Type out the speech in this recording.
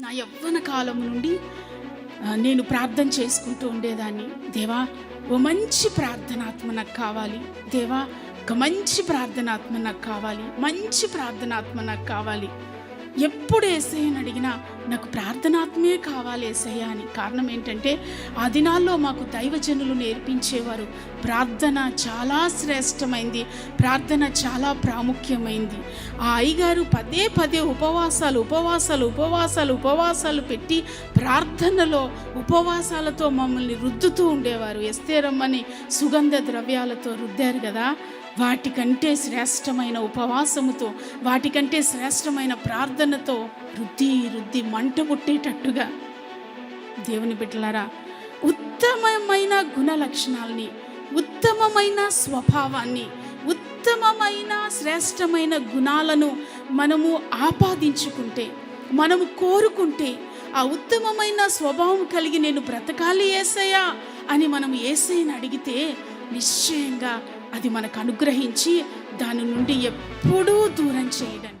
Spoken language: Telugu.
నా యవ్వన కాలం నుండి నేను ప్రార్థన చేసుకుంటూ ఉండేదాన్ని. దేవా ఓ మంచి ప్రార్థనాత్మ నాకు కావాలి. దేవా ఒక మంచి ప్రార్థనాత్మ నాకు కావాలి. మంచి ప్రార్థనాత్మ నాకు కావాలి. ఎప్పుడు ఏసయ్యని అడిగినా నాకు ప్రార్థనాత్మే కావాలి ఏసయ్య అని. కారణం ఏంటంటే ఆ దినాల్లో మాకు దైవజనులు నేర్పించేవారు. ప్రార్థన చాలా శ్రేష్టమైంది. ప్రార్థన చాలా ప్రాముఖ్యమైంది. ఆ అయ్యగారు పదే పదే ఉపవాసాలు ఉపవాసాలు ఉపవాసాలు ఉపవాసాలు పెట్టి ప్రార్థనలో ఉపవాసాలతో మమ్మల్ని రుద్దుతూ ఉండేవారు. ఎస్తేరమ్మని సుగంధ ద్రవ్యాలతో రుద్దారు కదా. వాటికంటే శ్రేష్టమైన ఉపవాసముతో వాటికంటే శ్రేష్టమైన ప్రార్థనతో రుద్ది రుద్ది మంట పుట్టేటట్టుగా దేవుని బిడ్డలారా ఉత్తమమైన గుణ లక్షణాలని ఉత్తమమైన స్వభావాన్ని ఉత్తమమైన శ్రేష్టమైన గుణాలను మనము ఆపాదించుకుంటే మనము కోరుకుంటే ఆ ఉత్తమమైన స్వభావం కలిగి నేను బ్రతకాలి ఏసయ్యా అని మనం ఏసయ్యని అడిగితే నిశ్చయంగా అది మనకు అనుగ్రహించి దాని నుండి ఎప్పుడూ దూరం చేయడం